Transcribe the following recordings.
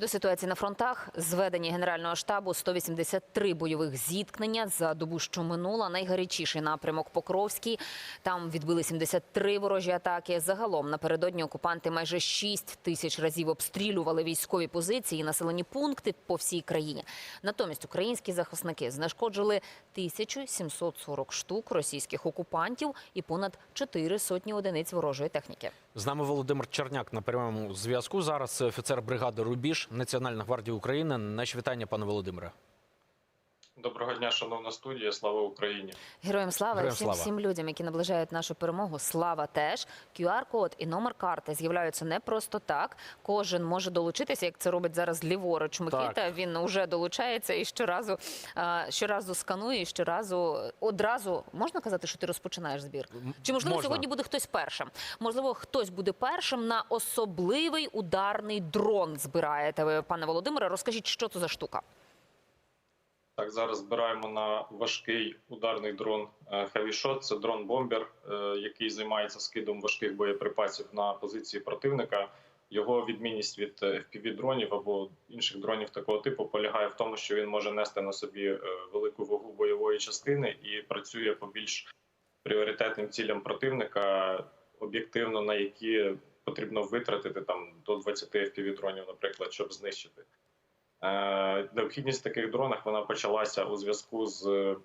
До ситуації на фронтах зведені Генерального штабу 183 бойових зіткнення за добу, що минула. Найгарячіший напрямок Покровський. Там відбили 73 ворожі атаки. Загалом напередодні окупанти майже 6 тисяч разів обстрілювали військові позиції і населені пункти по всій країні. Натомість українські захисники знешкоджили 1740 штук російських окупантів і понад 4 сотні одиниць ворожої техніки. З нами Володимир Черняк на прямому зв'язку. Зараз офіцер бригади Рубіж Національна гвардія України. Наші вітання, пане Володимире. Доброго дня, шановна студія. Слава Україні. Героям слава Героям і всім, слава. всім людям, які наближають нашу перемогу. Слава теж. QR-код і номер карти з'являються не просто так. Кожен може долучитися, як це робить зараз ліворуч Микита. Так. Він вже долучається і щоразу, а, щоразу сканує, і щоразу одразу можна казати, що ти розпочинаєш збір. Чи можливо можна. сьогодні буде хтось першим? Можливо, хтось буде першим на особливий ударний дрон. Збираєте ви, пане Володимире. Розкажіть, що це за штука? Так, зараз збираємо на важкий ударний дрон е, Shot. Це дрон-бомбер, е, який займається скидом важких боєприпасів на позиції противника. Його відмінність від fpv дронів або інших дронів такого типу полягає в тому, що він може нести на собі е, велику вагу бойової частини і працює по більш пріоритетним цілям противника, об'єктивно на які потрібно витратити там до 20 fpv дронів, наприклад, щоб знищити. Е, Необхідність в таких дронах вона почалася у зв'язку з е,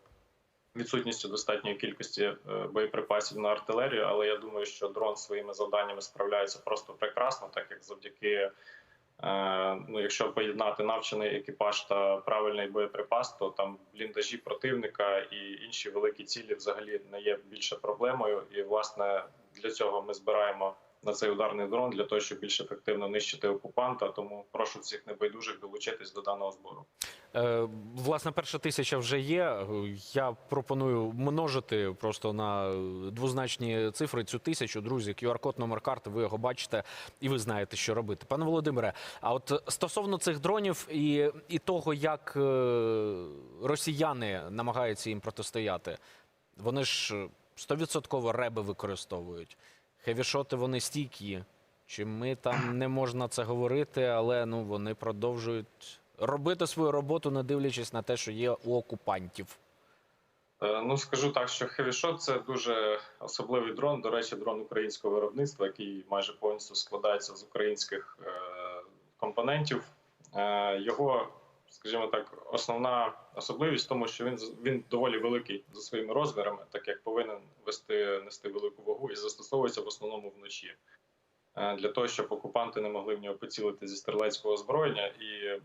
відсутністю достатньої кількості е, боєприпасів на артилерію, але я думаю, що дрон своїми завданнями справляється просто прекрасно, так як завдяки, ну, якщо поєднати навчений екіпаж та правильний боєприпас, то там бліндажі противника і інші великі цілі взагалі не є більше проблемою. І власне для цього ми збираємо на цей ударний дрон для того, щоб більш ефективно нищити окупанта. Тому прошу всіх небайдужих долучитись до даного збору. Е, власне, перша тисяча вже є. Е, Я пропоную множити просто на двозначні цифри цю тисячу. Друзі, QR-код, номер карти, ви його бачите, і ви знаєте, що робити. Пане Володимире, а от стосовно цих дронів і, і того, як е, росіяни намагаються їм протистояти, вони ж стовідсотково реби використовують. Хевішоти вони стійкі. Чи ми там не можна це говорити, але ну вони продовжують робити свою роботу, не дивлячись на те, що є у окупантів. Е, Ну скажу так, що Shot – це дуже особливий дрон. До речі, дрон українського виробництва, який майже повністю складається з українських е, компонентів. Е, Його, скажімо так, основна особливість в тому, що він він доволі великий за своїми розмірами, так як повинен вести нести велику вагу і застосовується в основному вночі. Е, Для того, щоб окупанти не могли в нього поцілити зі стрілецького озброєння, і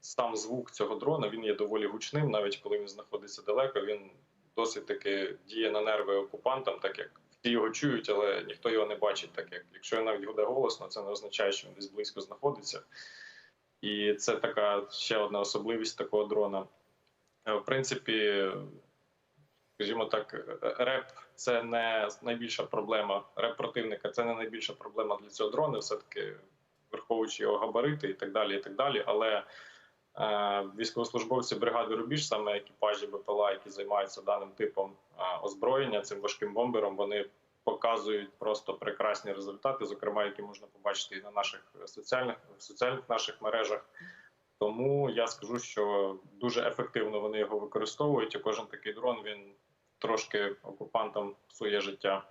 сам звук цього дрона він є доволі гучним, навіть коли він знаходиться далеко. Він досить таки діє на нерви окупантам, так як всі його чують, але ніхто його не бачить. Так як якщо він навіть гуде голосно, це не означає, що він десь близько знаходиться. І це така ще одна особливість такого дрона. Е, В принципі, скажімо так, реп це не найбільша проблема. Реп противника це не найбільша проблема для цього дрона. Все таки враховуючи його габарити і так далі. і так далі. Але е, військовослужбовці бригади Рубіж, саме екіпажі БПЛА, які займаються даним типом е, озброєння, цим важким бомбером, вони показують просто прекрасні результати, зокрема, які можна побачити і на наших соціальних соціальних наших мережах. Тому я скажу, що дуже ефективно вони його використовують. І кожен такий дрон він трошки окупантам псує життя.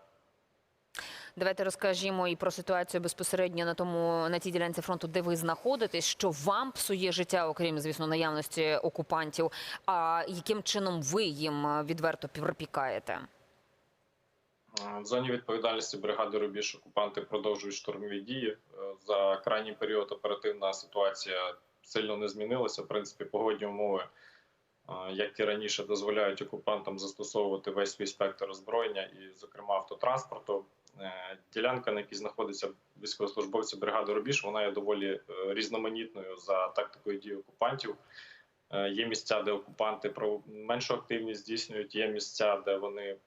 Давайте розкажімо і про ситуацію безпосередньо на тому на тій ділянці фронту, де ви знаходитесь, що вам псує життя, окрім звісно, наявності окупантів. А яким чином ви їм відверто припікаєте? В зоні відповідальності бригади Рубіж окупанти продовжують штурмові дії. Е, За крайній період оперативна ситуація сильно не змінилася. В принципі, погодні умови, е, як і раніше, дозволяють окупантам застосовувати весь свій спектр озброєння і, зокрема, автотранспорту. Е, Ділянка, на якій знаходяться військовослужбовці бригади Рубіж, вона є доволі різноманітною за тактикою дій окупантів. Є місця, де окупанти про меншу активність здійснюють, є місця, де вони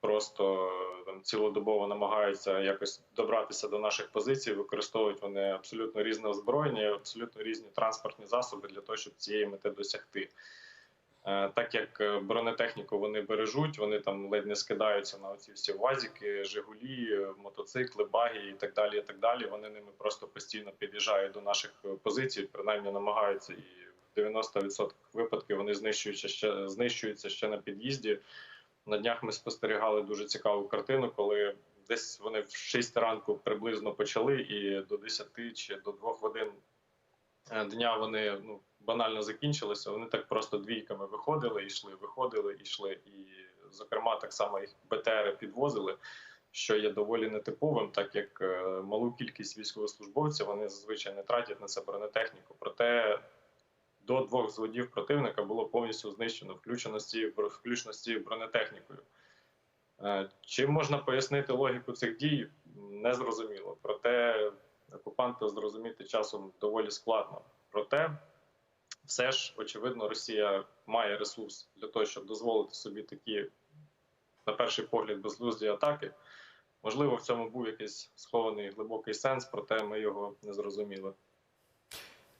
просто е, там цілодобово намагаються якось добратися до наших позицій. Використовують вони абсолютно різне озброєння, абсолютно різні транспортні засоби для того, щоб цієї мети досягти. Е, Так як е, бронетехніку вони бережуть, вони там ледь не скидаються на оці всі вазіки, Жигулі, мотоцикли, баги і так далі. І так далі. Вони ними просто постійно під'їжджають до наших позицій, принаймні намагаються, і в 90% випадків вони знищуються ще знищуються ще на під'їзді. На днях ми спостерігали дуже цікаву картину, коли десь вони в 6 ранку приблизно почали, і до 10 чи до 2 годин е, дня вони ну, банально закінчилися. Вони так просто двійками виходили, йшли, виходили, йшли. І, зокрема, так само їх БТРи підвозили, що є доволі нетиповим, так як е, малу кількість військовослужбовців вони зазвичай не тратять на це бронетехніку. Проте до двох зводів противника було повністю знищено, включно з цією бронетехнікою. Е, Чим можна пояснити логіку цих дій, не зрозуміло. Проте окупанту зрозуміти часом доволі складно. Проте, все ж, очевидно, Росія має ресурс для того, щоб дозволити собі такі, на перший погляд, безглузді атаки. Можливо, в цьому був якийсь схований глибокий сенс, проте ми його не зрозуміли.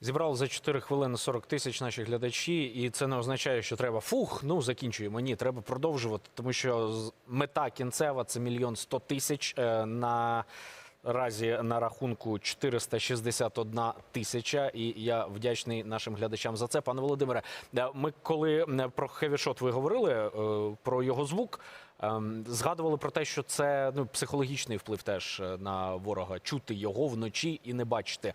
Зібрали за 4 хвилини 40 тисяч наші глядачі, і це не означає, що треба фух, ну закінчуємо. Ні, треба продовжувати, тому що мета кінцева це мільйон 100 тисяч. Е, На разі на рахунку 461 тисяча. І я вдячний нашим глядачам за це. Пане Володимире, е, ми коли е, про хевішот ви говорили про його звук. Ем, Згадували про те, що це ну, психологічний вплив теж е, на ворога чути його вночі і не бачити.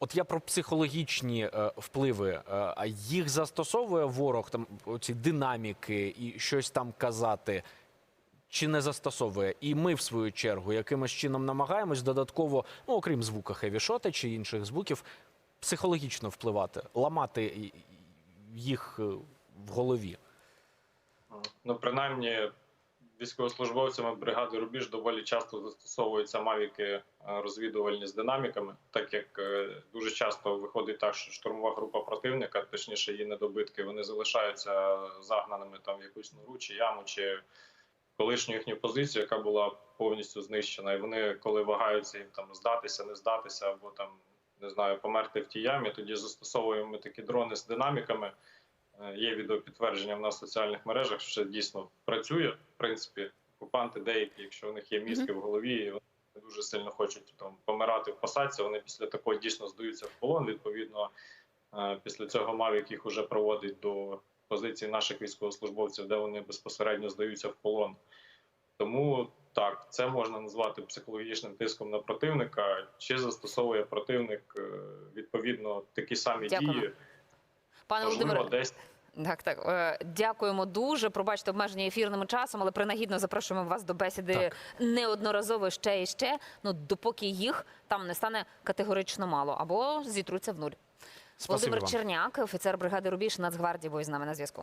От я про психологічні е, впливи. Е, а їх застосовує ворог там оці динаміки і щось там казати. Чи не застосовує? І ми, в свою чергу, якимось чином намагаємось додатково, ну окрім звука хевішота чи інших звуків, психологічно впливати, ламати їх в голові. Ну, принаймні, військовослужбовцями бригади Рубіж доволі часто застосовуються мавіки е, розвідувальні з динаміками, так як е, дуже часто виходить так, що штурмова група противника, точніше її недобитки, вони залишаються загнаними там в якусь нору чи яму, чи колишню їхню позицію, яка була повністю знищена. І вони, коли вагаються їм там здатися, не здатися, або там не знаю, померти в тій ямі, тоді застосовуємо ми такі дрони з динаміками. Е, Є відеопідтвердження в нас в соціальних мережах, що це дійсно працює. В принципі, окупанти деякі, якщо у них є мізки в голові, і вони дуже сильно хочуть там помирати в посадці, вони після такого дійсно здаються в полон. Відповідно, е, після цього Мавік їх уже проводить до позицій наших військовослужбовців, де вони безпосередньо здаються в полон. Тому так, це можна назвати психологічним тиском на противника, чи застосовує противник е, відповідно такі самі Дякую. дії. Пане Володимире, десь Так, так. Е, Дякуємо дуже. Пробачте обмеження ефірним часом, але принагідно запрошуємо вас до бесіди Так. неодноразово ще і ще. Ну допоки їх там не стане категорично мало або зітруться в нуль. Спасибо Володимир вам. Черняк, офіцер бригади Рубіж Нацгвардії, бо з нами на зв'язку.